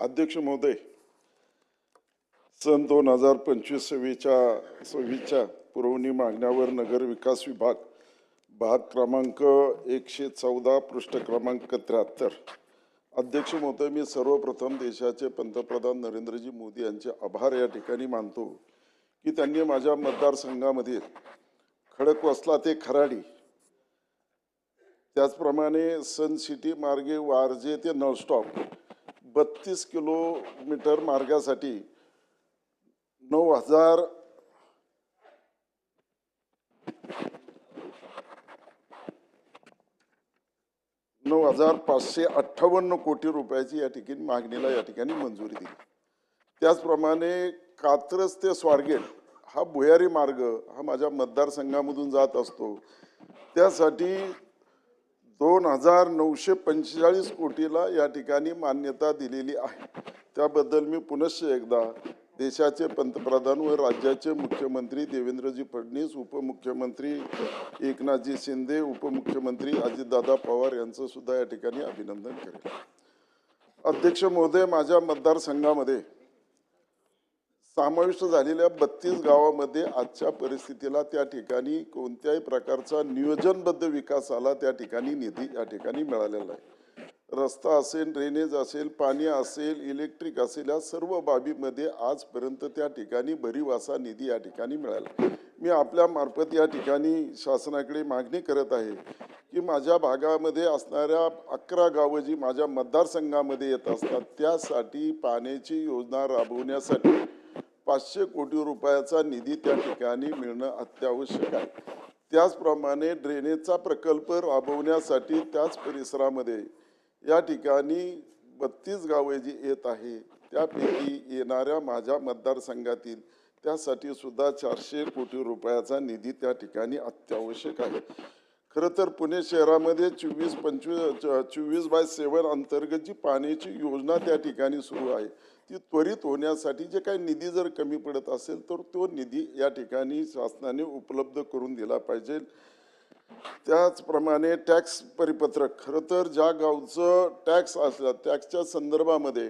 अध्यक्ष महोदय सन दोन हजार पंचवीस सव्वीसच्या सव्वीसच्या पुरवणी मागण्यावर नगर विकास विभाग भाग क्रमांक एकशे चौदा पृष्ठ क्रमांक त्र्याहत्तर. अध्यक्ष महोदय मी सर्वप्रथम देशाचे पंतप्रधान नरेंद्रजी मोदी यांचे आभार या ठिकाणी मानतो की त्यांनी माझ्या मतदारसंघामध्ये खडकवासला ते खराडी. त्याचप्रमाणे सन सिटी मार्गे वारजे ते नळस्टॉप बत्तीस किलोमीटर मार्गासाठी नऊ हजार नऊ हजार पाचशे अठ्ठावन्न कोटी रुपयाची या ठिकाणी मागणीला या ठिकाणी मंजुरी दिली. त्याचप्रमाणे कात्रज ते स्वारगेट हा भुयारी मार्ग हा माझ्या मतदारसंघामधून जात असतो. त्यासाठी दोन हजार नऊशे पंचेचाळीस कोटीला या ठिकाणी मान्यता दिलेली आहे. त्याबद्दल मी पुनश्च एकदा देशाचे पंतप्रधान व राज्याचे मुख्यमंत्री देवेंद्रजी फडणवीस उपमुख्यमंत्री एकनाथजी शिंदे उपमुख्यमंत्री अजितदादा पवार यांचं सुद्धा या ठिकाणी अभिनंदन करेल अध्यक्ष महोदय माझ्या मतदारसंघामध्ये समाविष्ट झालेल्या बत्तीस गावामध्ये आजच्या परिस्थितीला त्या ठिकाणी कोणत्याही प्रकारचा नियोजनबद्ध विकासाला त्या ठिकाणी निधी या ठिकाणी मिळालेला आहे. रस्ता असेल ड्रेनेज असेल पाणी असेल इलेक्ट्रिक असेल या सर्व बाबीमध्ये आजपर्यंत त्या ठिकाणी भरीव असा निधी या ठिकाणी मिळाला. मी आपल्या मार्फत या ठिकाणी शासनाकडे मागणी करत आहे की माझ्या भागामध्ये असणाऱ्या अकरा गावं जी माझ्या मतदारसंघामध्ये येत असतात त्यासाठी पाण्याची योजना राबवण्यासाठी पाचशे कोटी रुपयाचा निधी त्या ठिकाणी मिळणं अत्यावश्यक आहे. त्याचप्रमाणे ड्रेनेजचा प्रकल्प राबवण्यासाठी त्याच परिसरामध्ये या ठिकाणी बत्तीस गावे जी येत आहे त्यापैकी येणाऱ्या माझ्या मतदारसंघातील त्यासाठी सुद्धा चारशे कोटी रुपयाचा निधी त्या ठिकाणी अत्यावश्यक आहे. खरं तर पुणे शहरामध्ये चोवीस पंचवीस चोवीस बाय सेवन अंतर्गत जी पाण्याची योजना त्या ठिकाणी सुरू आहे ती त्वरित होण्यासाठी जे काही निधी जर कमी पडत असेल तर तो निधी या ठिकाणी शासनाने उपलब्ध करून दिला पाहिजे. त्याचप्रमाणे टॅक्स परिपत्रक खरं तर ज्या गावचं टॅक्स असला टॅक्सच्या संदर्भामध्ये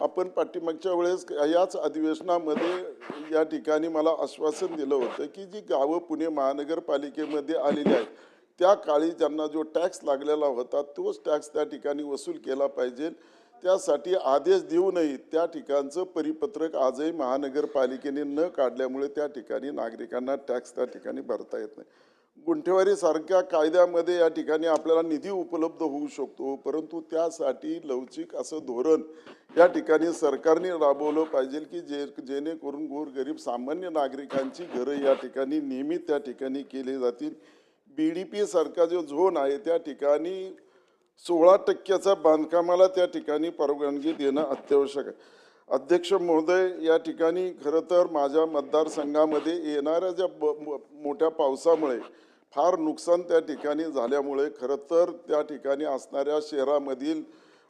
आपण पाठीमागच्या वेळेस याच अधिवेशनामध्ये या ठिकाणी मला आश्वासन दिलं होतं की जी गावं पुणे महानगरपालिकेमध्ये आलेली आहेत त्या काळी ज्यांना जो टॅक्स लागलेला होता तोच टॅक्स त्या ठिकाणी वसूल केला पाहिजे. त्यासाठी आदेश देऊनही त्या ठिकाणचं परिपत्रक आजही महानगरपालिकेने न काढल्यामुळे त्या ठिकाणी नागरिकांना टॅक्स त्या ठिकाणी भरता येत नाही. गुंठेवारी सारख्या कायद्यामध्ये या ठिकाणी आपल्याला निधी उपलब्ध होऊ शकतो परंतु त्यासाठी लवचिक असं धोरण या ठिकाणी सरकारने राबवलं पाहिजे की जे जेणेकरून गोरगरीब सामान्य नागरिकांची घरं या ठिकाणी नियमित त्या ठिकाणी केली जातील. बी डी पी सारखा जो झोन आहे त्या ठिकाणी सोळा टक्क्याचा बांधकामाला त्या ठिकाणी परवानगी देणं अत्यावश्यक आहे. अध्यक्ष महोदय या ठिकाणी खरं तर माझ्या मतदारसंघामध्ये येणाऱ्या ज्या ब मोठ्या पावसामुळे फार नुकसान त्या ठिकाणी झाल्यामुळे खरं तर त्या ठिकाणी असणाऱ्या शहरामधील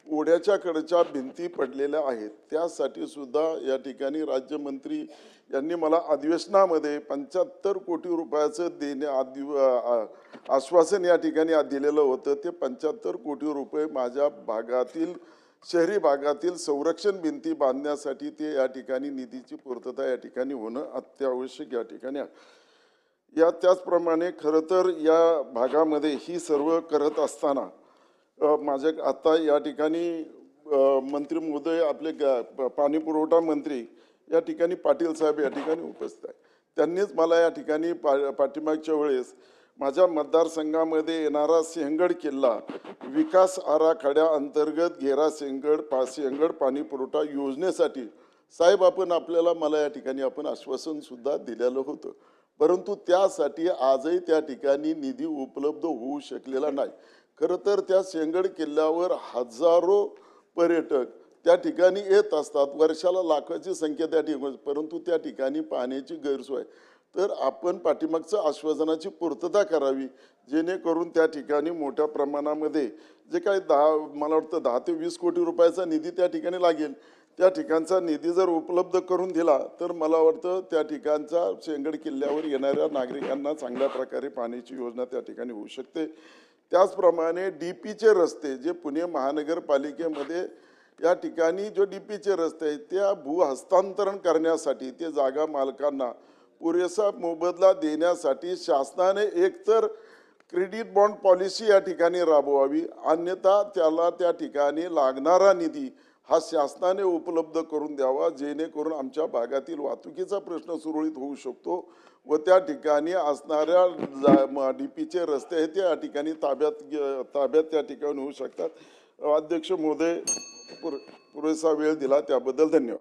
ओढ्याच्याकडच्या भिंती पडलेल्या आहेत. त्यासाठी सुद्धा या ठिकाणी राज्यमंत्री यांनी मला अधिवेशनामध्ये पंच्याहत्तर कोटी रुपयाचं देण्या आदि आश्वासन या ठिकाणी दिलेलं होतं. ते पंच्याहत्तर कोटी रुपये माझ्या भागातील शहरी भागातील संरक्षण भिंती बांधण्यासाठी ते या ठिकाणी निधीची पूर्तता या ठिकाणी होणं अत्यावश्यक या ठिकाणी या त्याचप्रमाणे खरं तर या भागामध्ये ही सर्व करत असताना माझ्या आत्ता या ठिकाणी मंत्री महोदय आपले पाणी पुरवठा मंत्री या ठिकाणी पाटील साहेब या ठिकाणी उपस्थित आहे त्यांनीच मला या ठिकाणी पा पाठीमागच्या वेळेस माझ्या मतदारसंघामध्ये येणारा सिंहगड किल्ला विकास आराखड्या अंतर्गत घेरा सिंहगड पा सिंहगड पाणी पुरवठा योजनेसाठी साहेब आपण आपल्याला मला या ठिकाणी आपण आश्वासनसुद्धा दिलेलं होतं. परंतु त्यासाठी आजही त्या ठिकाणी निधी उपलब्ध होऊ शकलेला नाही. खरं तर त्या शेंगड किल्ल्यावर हजारो पर्यटक त्या ठिकाणी येत असतात. वर्षाला लाखाची संख्या त्या ठिकाणी परंतु त्या ठिकाणी पाण्याची गैरसोय. तर आपण पाठीमागचं आश्वासनाची पूर्तता करावी जेणेकरून त्या ठिकाणी मोठ्या प्रमाणामध्ये जे काही दहा मला वाटतं दहा ते वीस कोटी रुपयाचा निधी त्या ठिकाणी लागेल. त्या ठिकाणचा निधी जर उपलब्ध करून दिला तर मला वाटतं त्या ठिकाणचा शेंगड किल्ल्यावर येणाऱ्या नागरिकांना चांगल्या प्रकारे पाण्याची योजना त्या ठिकाणी होऊ शकते. त्याचप्रमाणे डी पीचे रस्ते जे पुणे महानगरपालिकेमध्ये या ठिकाणी जो डी पीचे रस्ते आहेत त्या भू हस्तांतरण करण्यासाठी ते जागा मालकांना पुरेसा मोबदला देण्यासाठी शासनाने एकतर क्रेडिट बॉन्ड पॉलिसी या ठिकाणी राबवावी अन्यथा त्याला त्या ठिकाणी लागणारा निधी हा शासनाने उपलब्ध करून द्यावा जेणेकरून आमच्या भागातील वाहतुकीचा प्रश्न सुरळीत होऊ शकतो. व त्या ठिकाणी असणाऱ्या डी पीचे रस्ते आहेत त्या ठिकाणी ताब्यात ताब्यात त्या ठिकाणी होऊ शकतात. अध्यक्ष महोदय पुर पुरेसा वेळ दिला त्याबद्दल धन्यवाद.